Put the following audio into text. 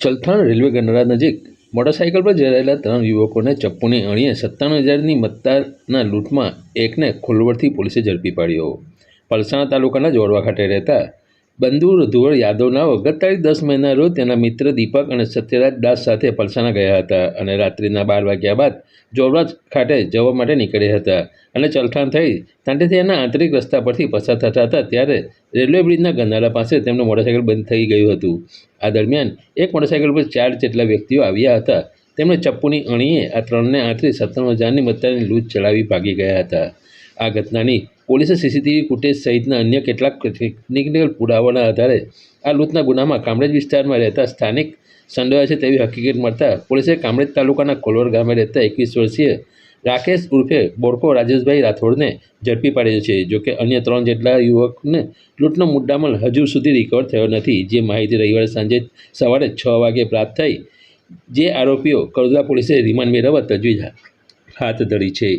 Chalthan railway ગંડરા નજીક motorcycle પર જઈ રહેલા ત્રણ યુવકોને ચપ્પુની અણીએ સત્તાણું હજારની મતદારના લૂંટમાં એકને ખોલવડથી પોલીસે ઝડપી પાડ્યો. પલસાણા તાલુકાના જોડવા ખાતે રહેતા બંધુ ધુવર યાદવના ગત દસ મહિના રોજ તેના મિત્ર દીપક અને સત્યરાજ દાસ સાથે પલસાણા ગયા હતા અને રાત્રિના બાર વાગ્યા બાદ જોરવાજ ખાતે જવા માટે નીકળ્યા હતા અને ચલખાણ થઈ તાંડેથી એના આંતરિક રસ્તા પરથી પસાર થતા હતા ત્યારે રેલવે બ્રિજના ગંધારા પાસે તેમનું મોટરસાઇકલ બંધ થઈ ગયું હતું. આ દરમિયાન એક મોટરસાઇકલ પર ચાર જેટલા વ્યક્તિઓ આવ્યા હતા. તેમણે ચપ્પુની અણીએ આ ત્રણને આંતરી સત્તાણું હજારની મતદારની લૂંટ ચલાવી ભાગી ગયા હતા. આ ઘટનાની પોલીસે સીસીટીવી ફૂટેજ સહિતના અન્ય કેટલાક ટેકનિકલ પુરાવાના આધારે આ લૂંટના ગુનામાં કામરેજ વિસ્તારમાં રહેતા સ્થાનિક સંડોવાય છે તેવી હકીકત મળતા પોલીસે કામરેજ તાલુકાના કોલોર ગામે રહેતા એકવીસ વર્ષીય રાકેશ ઉર્ફે બોડકો રાજેશભાઈ રાઠોડને ઝડપી પાડ્યો છે જોકે અન્ય ત્રણ જેટલા યુવકને લૂંટનો મુદ્દામાલ હજુ સુધી રિકવર થયો નથી, જે માહિતી રવિવારે સાંજે સવારે છ વાગે પ્રાપ્ત થઈ, જે આરોપીઓ કડોદરા પોલીસે રિમાન્ડ મેળવવા તજવીજ હાથ ધરી છે.